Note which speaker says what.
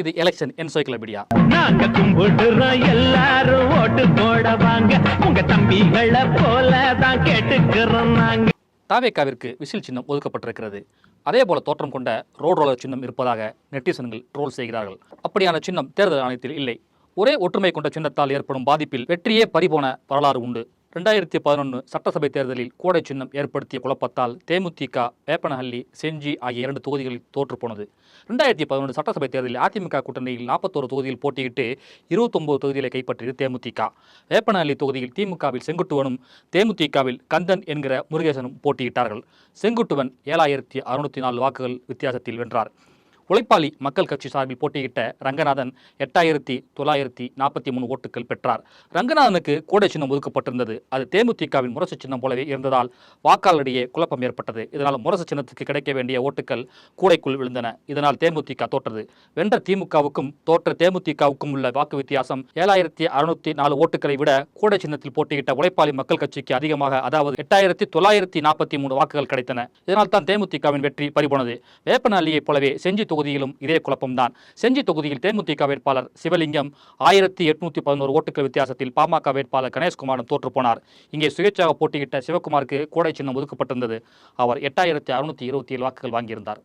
Speaker 1: இது election encyclopedia
Speaker 2: நாங்க கும்பிடுறோம் எல்லாரும் ஓட்டு போட வாங்க உங்க தம்பிகளை போல தான் கேட்டுக்கிறோம் நாங்க.
Speaker 1: தாவேக்காவிற்கு விசில் சின்னம் ஒதுக்கப்பட்டிருக்கிறது. அதே போல தோற்றம் கொண்ட ரோட் ரோலர் சின்னம் இருப்பதாக நெட்டிசன்கள் ட்ரோல் செய்கிறார்கள். அப்படியான சின்னம் தேர்தல் ஆணையத்தில் இல்லை. ஒரே ஒற்றுமை கொண்ட சின்னத்தால் ஏற்படும் பாதிப்பில் வெற்றியே பறிபோன வரலாறு உண்டு. ரெண்டாயிரத்தி பதினொன்று சட்டசபை தேர்தலில் கோடை சின்னம் ஏற்படுத்திய குழப்பத்தால் தேமுதிக வேப்பனஹள்ளி செஞ்சி ஆகிய இரண்டு தொகுதிகளில் தோற்றுப்போனது. ரெண்டாயிரத்தி பதினொன்று சட்டசபை தேர்தலில் அதிமுக கூட்டணியில் நாற்பத்தோரு தொகுதியில் போட்டியிட்டு இருபத்தொன்பது தொகுதிகளை கைப்பற்றியது தேமுதிக. வேப்பனஹள்ளி தொகுதியில் திமுகவில் செங்குட்டுவனும் தேமுதிகவில் கந்தன் என்கிற முருகேசனும் போட்டியிட்டார்கள். செங்குட்டுவன் ஏழாயிரத்தி அறுநூற்றி நாலு வாக்குகள் வித்தியாசத்தில் வென்றார். உழைப்பாளி மக்கள் கட்சி சார்பில் போட்டியிட்ட ரங்கநாதன் எட்டாயிரத்தி தொள்ளாயிரத்தி நாற்பத்தி மூணு ஓட்டுகள் பெற்றார். ரங்கநாதனுக்கு கோடை சின்னம் ஒதுக்கப்பட்டிருந்தது. அது தேமுதிகவின் முரசு சின்னம் போலவே இருந்ததால் வாக்காளரிடையே குழப்பம் ஏற்பட்டது. இதனால் முரசு சின்னத்துக்கு கிடைக்க வேண்டிய ஓட்டுகள் கூடைக்குள் விழுந்தன. இதனால் தேமுதிக தோற்றது. வென்ற திமுகவுக்கும் தோற்ற தேமுதிகவுக்கும் உள்ள வாக்கு வித்தியாசம் ஏழாயிரத்தி அறுநூத்தி நாலு ஓட்டுகளை விட கூடை சின்னத்தில் போட்டியிட்ட உழைப்பாளி மக்கள் கட்சிக்கு அதிகமாக அதாவது எட்டாயிரத்தி தொள்ளாயிரத்தி நாற்பத்தி மூணு வாக்குகள் கிடைத்தன. இதனால் தான் தேமுதிகவின் வெற்றி பறிபோனது. வேப்பனஹள்ளியைப் போலவே செஞ்சி தொகுதியிலும் இதே குழப்பம்தான். செஞ்சி தொகுதியில் தேமுதிக வேட்பாளர் சிவலிங்கம் ஆயிரத்தி எட்நூத்தி பதினோரு ஓட்டுகள் வித்தியாசத்தில் பாமக வேட்பாளர் கணேஷ்குமாரும் தோற்றுப்போனார் இங்கே சுயேட்சாக போட்டியிட்ட சிவகுமாருக்கு கூடை சின்னம் ஒதுக்கப்பட்டிருந்தது. அவர் எட்டாயிரத்தி அறுநூத்தி இருபத்தி ஏழு வாக்குகள் வாங்கியிருந்தார்.